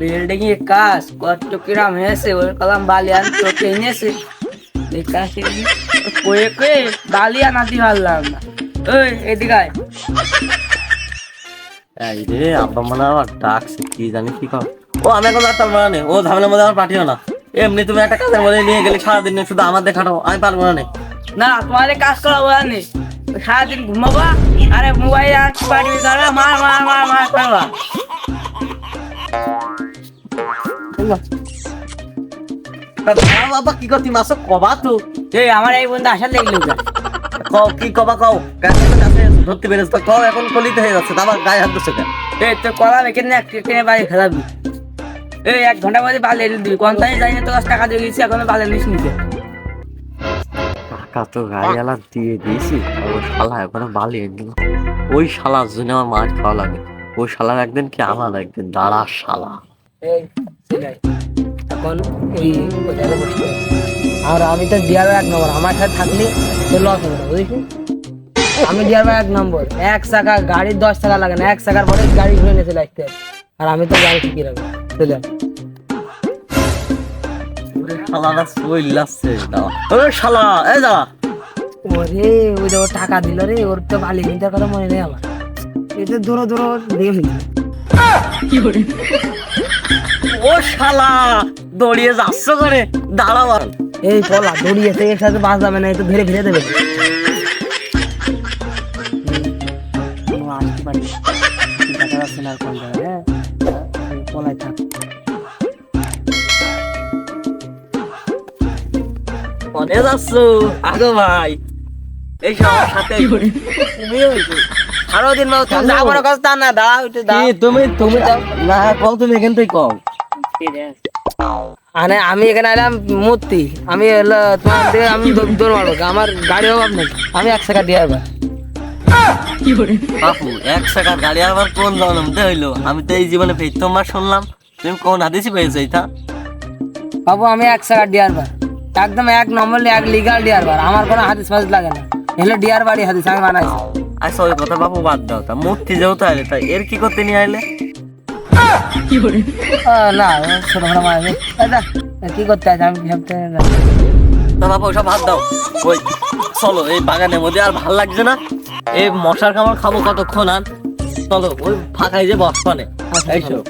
Building এর কাজ কত কিরাম হয়েছে ওর কলাম বালি আর চোখে এনেছে। এই কাজ কয়ে কয়ে বালি আনাতে পারলাম না ওই এদিকে এই রে আব্বা মনে আমার ডাকছে কি জানি কি কর ও আমি এখন আর তার মানে ও ঝামেলার মধ্যে আমার পাঠিও না। এমনি তুমি একটা কাজের মধ্যে নিয়ে গেলে সারাদিন শুধু আমার দেখাটো আমি পারব না না। তোমার কাজ করা বলা নেই। সারাদিন ঘুমাবা আরে মোবাইল আর পাঠিয়ে মার মার মার মার করবা বাবা কি করতি মাসো কবা তো। এই আমার এই বন্ধু আসার লেগলো কও কি কবা কও? কাছে ধরতে পেরেছ তো কও এখন কলিতে হয়ে যাচ্ছে তা আমার গায়ে হাত দিচ্ছে কেন? এই তো কলাম এখানে এক এখানে বাড়ি খেলাবি এই এক ঘণ্টার মধ্যে বালি দিবি। কোন তাই যাই না তো দশ টাকা দিয়ে গেছি এখনও বালি নিস নিতে টাকা তো গাড়িওয়ালা দিয়ে দিয়েছি ওই শালা এখনও দিল। ওই শালার জন্য আমার মাছ খাওয়া লাগে। ওই শালার একদিন কি আমার একদিন দাঁড়া শালা। বসতে আর আমি তো ডিয়ার এক নম্বর আমার সাথে থাকলে তো লস হবে না বুঝলি আমি ডিয়ার এক নম্বর এক চাকা গাড়ির দশ টাকা লাগে না এক চাকার পরে গাড়ি ঘুরে নিয়ে চলে আসতে আর আমি তো গাড়ি ঠিকই রাখব চলে সই লাগছে ওরে শালা ওরে ওই যে টাকা দিল রে ওর তো বালি কিনতে কথা মনে নেই আমার। এতে দূর দূর ও শালা দৌড়িয়ে যাচ্ছ করে? দাঁড়াও এই পলা দড়িয়েছে এর সাথে বাস যাবে না তো ধীরে ধীরে দেবে। হ্যাঁ? এই পলায় থাক। মনে যাচ্ছ? আগো ভাই এই সবার সাথে তুমিও হইছো। সারাদিন তুমি একটু তুমি তুমি না কও তুমি এখান থেকে কও। আরে আমি এখানে এলাম মূর্তি। আমি হলো তোমার দিকে আমি দৌড় মারবো আমার গাড়ি অভাব নেই। আমি এক টাকা দিয়ে আসব বাপু এক সেকেন্ড গাড়ি আবার কোন জন্মতে হইল আমি তো এই জীবনে প্রথমবার শুনলাম। তুমি কোন হাদিসি পেয়েছ এটা? বাবু আমি এক টাকা ডিয়ার বার একদম এক নম্বর এক লিগাল ডিয়ার বার আমার কোনো হাদিস ফাদিস লাগে না। এগুলো ডিয়ার বাড়ি হাদিস আমি বানাইছি। আচ্ছা ওই কথা বাপু বাদ দাও তা। মূর্তি যেহেতু আইলে তাই এর কি করতে নিয়ে আইলে? না ছোট কি করতে আছে আমি ভাবতে বাপু ওসব বাদ দাও। ওই চলো এই বাগানের মধ্যে আর ভালো লাগছে না? এই মশার কামড় খাব কতক্ষণ আর? চলো ওই ফাঁকাই যে বসপানে এইসব